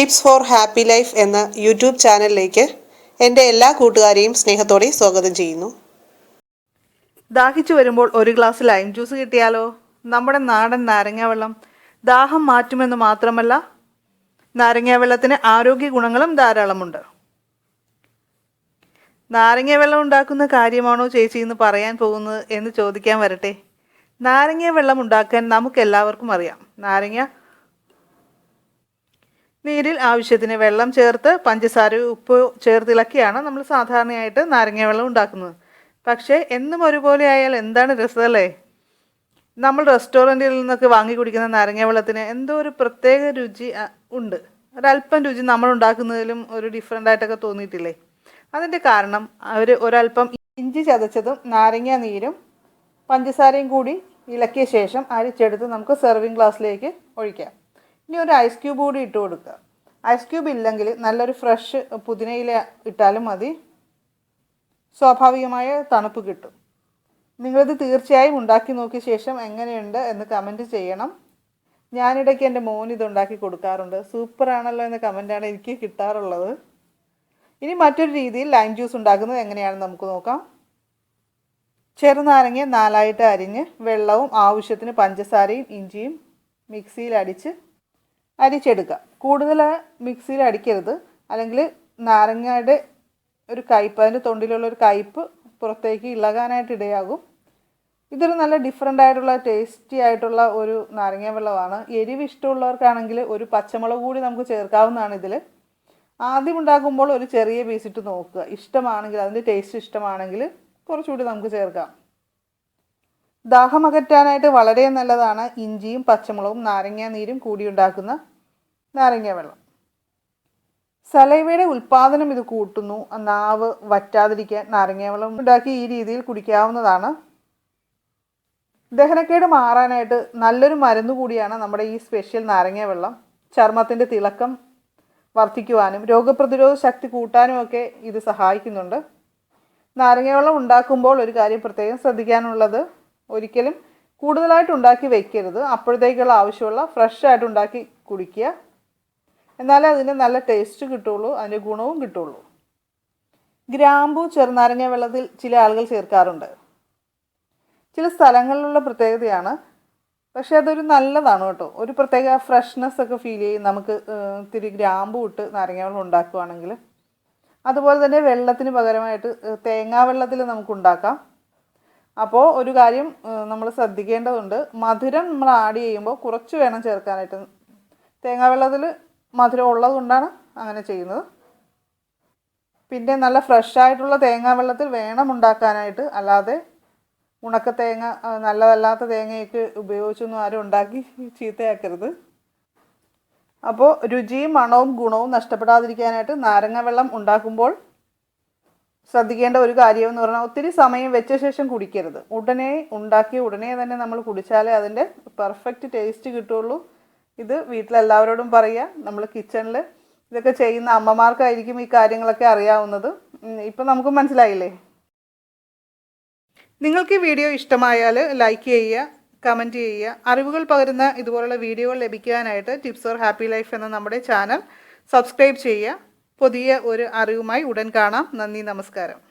Tips for happy life എന്ന YouTube ചാനലിലേക്ക് എന്റെ എല്ലാ കൂട്ടുകാരെയും സ്നേഹത്തോടെ സ്വാഗതം ചെയ്യുന്നു. ദാഹിച്ചു വരുമ്പോൾ ഒരു ഗ്ലാസ് ലൈം ജ്യൂസ് കിട്ടിയാലോ? നമ്മുടെ നാടൻ നാരങ്ങ വെള്ളം ദാഹം മാറ്റുമെന്ന് മാത്രമല്ല നാരങ്ങ വെള്ളത്തിന് ആരോഗ്യ ഗുണങ്ങളും ധാരാളമുണ്ട്. നാരങ്ങ വെള്ളം ഉണ്ടാക്കുന്ന കാര്യമാണോ ചേച്ചി എന്ന് പറയാൻ പോകുന്നത് എന്ന് ചോദിക്കാൻ വരട്ടെ. നാരങ്ങ വെള്ളം ഉണ്ടാക്കാൻ നമുക്ക് എല്ലാവർക്കും അറിയാം. നാരങ്ങ നീരിൽ ആവശ്യത്തിന് വെള്ളം ചേർത്ത് പഞ്ചസാര ഉപ്പ് ചേർത്തിളക്കിയാണ് നമ്മൾ സാധാരണയായിട്ട് നാരങ്ങ വെള്ളം ഉണ്ടാക്കുന്നത്. പക്ഷേ എന്നും ഒരുപോലെ ആയാൽ എന്താണ് രസമല്ലേ? നമ്മൾ റെസ്റ്റോറന്റിൽ നിന്നൊക്കെ വാങ്ങി കുടിക്കുന്ന നാരങ്ങ വെള്ളത്തിന് എന്തോ ഒരു പ്രത്യേക രുചി ഉണ്ട്. ഒരല്പം രുചി നമ്മൾ ഉണ്ടാക്കുന്നതിലും ഒരു ഡിഫറെന്റ് ആയിട്ടൊക്കെ തോന്നിയിട്ടില്ലേ? അതിന്റെ കാരണം അവർ ഒരല്പം ഇഞ്ചി ചതച്ചതും നാരങ്ങ നീരും പഞ്ചസാരയും കൂടി ഇളക്കിയ ശേഷം അരിച്ചെടുത്ത് നമുക്ക് സെർവിങ് ഗ്ലാസ്സിലേക്ക് ഒഴിക്കാം. ഇനി ഒരു ഐസ് ക്യൂബ് കൂടി ഇട്ട് കൊടുക്കുക. ഐസ് ക്യൂബ് ഇല്ലെങ്കിൽ നല്ലൊരു ഫ്രഷ് പുതിനയില ഇട്ടാലും മതി. സ്വാഭാവികമായ തണുപ്പ് കിട്ടും. നിങ്ങളിത് തീർച്ചയായും ഉണ്ടാക്കി നോക്കിയ ശേഷം എങ്ങനെയുണ്ട് എന്ന് കമന്റ് ചെയ്യണം. ഞാനിടയ്ക്ക് എന്റെ മോൻ ഇത് ഉണ്ടാക്കി കൊടുക്കാറുണ്ട്. സൂപ്പറാണല്ലോ എന്ന കമന്റാണ് എനിക്ക് കിട്ടാറുള്ളത്. ഇനി മറ്റൊരു രീതിയിൽ ലൈം ജ്യൂസ് ഉണ്ടാക്കുന്നത് എങ്ങനെയാണെന്ന് നമുക്ക് നോക്കാം. ചെറുനാരങ്ങ നാലായിട്ട് അരിഞ്ഞ് വെള്ളവും ആവശ്യത്തിന് പഞ്ചസാരയും ഇഞ്ചിയും മിക്സിയിൽ അടിച്ച് അരിച്ചെടുക്കുക. കൂടുതൽ മിക്സിയിൽ അടിക്കരുത്. അല്ലെങ്കിൽ നാരങ്ങയുടെ ഒരു കയ്പ് അതിന്റെ തൊണ്ടിലുള്ള ഒരു കയ്പ്പ് പുറത്തേക്ക് ഇളകാനായിട്ട് ഇടയാകും. ഇതൊരു നല്ല ഡിഫറെന്റ് ആയിട്ടുള്ള ടേസ്റ്റി ആയിട്ടുള്ള ഒരു നാരങ്ങ വെള്ളമാണ്. എരിവ് ഇഷ്ടമുള്ളവർക്കാണെങ്കിൽ ഒരു പച്ചമുളക് കൂടി നമുക്ക് ചേർക്കാവുന്നതാണ് ഇതിൽ ആദ്യം ഉണ്ടാക്കുമ്പോൾ ഒരു ചെറിയ പീസിട്ട് നോക്കുക. ഇഷ്ടമാണെങ്കിൽ അതിന്റെ ടേസ്റ്റ് ഇഷ്ടമാണെങ്കിൽ കുറച്ചുകൂടി നമുക്ക് ചേർക്കാം. ദാഹം അകറ്റാനായിട്ട് വളരെ നല്ലതാണ് ഇഞ്ചിയും പച്ചമുളകും നാരങ്ങ നീരും കൂടി ഉണ്ടാക്കുന്ന നാരങ്ങ വെള്ളം. സലൈവയുടെ ഉൽപ്പാദനം ഇത് കൂട്ടുന്നു. നാവ് വറ്റാതിരിക്കാൻ നാരങ്ങ വെള്ളം ഉണ്ടാക്കി ഈ രീതിയിൽ കുടിക്കാവുന്നതാണ്. ദഹനക്കേട് മാറാനായിട്ട് നല്ലൊരു മരുന്ന് കൂടിയാണ് നമ്മുടെ ഈ സ്പെഷ്യൽ നാരങ്ങ വെള്ളം. ചർമ്മത്തിന്റെ തിളക്കം വർദ്ധിക്കുവാനും രോഗപ്രതിരോധ ശക്തി കൂട്ടാനും ഒക്കെ ഇത് സഹായിക്കുന്നുണ്ട്. നാരങ്ങ വെള്ളം ഉണ്ടാക്കുമ്പോൾ ഒരു കാര്യം പ്രത്യേകം ശ്രദ്ധിക്കാനുള്ളത് ഒരിക്കലും കൂടുതലായിട്ട് ഉണ്ടാക്കി വയ്ക്കരുത് അപ്പോഴത്തേക്കുള്ള ആവശ്യമുള്ള ഫ്രഷ് ആയിട്ട് ഉണ്ടാക്കി കുടിക്കുക. എന്നാലേ അതിന് നല്ല ടേസ്റ്റ് കിട്ടുള്ളൂ അതിന്റെ ഗുണവും കിട്ടുള്ളൂ. ഗ്രാമ്പു ചെറുനാരങ്ങ വെള്ളത്തിൽ ചില ആളുകൾ ചേർക്കാറുണ്ട്. ചില സ്ഥലങ്ങളിലുള്ള പ്രത്യേകതയാണ്. പക്ഷെ അതൊരു നല്ലതാണ് കേട്ടോ. ഒരു പ്രത്യേക ഫ്രഷ്നെസ് ഒക്കെ ഫീൽ ചെയ്യും. നമുക്ക് ഇത്തിരി ഗ്രാമ്പു ഇട്ട് നാരങ്ങ വെള്ളം ഉണ്ടാക്കുകയാണെങ്കിൽ അതുപോലെ തന്നെ വെള്ളത്തിന് പകരമായിട്ട് തേങ്ങാ വെള്ളത്തിൽ നമുക്ക് ഉണ്ടാക്കാം. അപ്പോൾ ഒരു കാര്യം നമ്മൾ ശ്രദ്ധിക്കേണ്ടതുണ്ട്. മധുരം നമ്മൾ ആഡ് ചെയ്യുമ്പോൾ കുറച്ച് വേണം ചേർക്കാനായിട്ട്. തേങ്ങാ വെള്ളത്തിൽ മധുരം ഉള്ളതുകൊണ്ടാണ് അങ്ങനെ ചെയ്യുന്നത്. പിന്നെ നല്ല ഫ്രഷ് ആയിട്ടുള്ള തേങ്ങാ വെള്ളത്തിൽ വേണം ഉണ്ടാക്കാനായിട്ട്. അല്ലാതെ ഉണക്ക തേങ്ങ നല്ലതല്ലാത്ത തേങ്ങയൊക്കെ ഉപയോഗിച്ചൊന്നും ആരും ഉണ്ടാക്കി ചീത്തയാക്കരുത്. അപ്പോൾ രുചിയും മണവും ഗുണവും നഷ്ടപ്പെടാതിരിക്കാനായിട്ട് നാരങ്ങ വെള്ളം ഉണ്ടാക്കുമ്പോൾ ശ്രദ്ധിക്കേണ്ട ഒരു കാര്യം എന്ന് പറഞ്ഞാൽ ഒത്തിരി സമയം വെച്ച ശേഷം കുടിക്കരുത്. ഉടനെ ഉണ്ടാക്കി ഉടനെ തന്നെ നമ്മൾ കുടിച്ചാലേ അതിന്റെ പെർഫെക്റ്റ് ടേസ്റ്റ് കിട്ടുള്ളൂ ഇത് വീട്ടിലെല്ലാവരോടും പറയുക. നമ്മൾ കിച്ചണിൽ ഇതൊക്കെ ചെയ്യുന്ന അമ്മമാർക്കായിരിക്കും ഈ കാര്യങ്ങളൊക്കെ അറിയാവുന്നത്. ഇപ്പം നമുക്ക് മനസ്സിലായില്ലേ? നിങ്ങൾക്ക് ഈ വീഡിയോ ഇഷ്ടമായാൽ ലൈക്ക് ചെയ്യുക കമന്റ് ചെയ്യുക. അറിവുകൾ പകരുന്ന ഇതുപോലുള്ള വീഡിയോകൾ ലഭിക്കാനായിട്ട് ടിപ്സ് ഓർ ഹാപ്പി ലൈഫ് എന്ന നമ്മുടെ ചാനൽ സബ്സ്ക്രൈബ് ചെയ്യുക. പുതിയ ഒരു അറിവുമായി ഉടൻ കാണാം. നന്ദി നമസ്കാരം.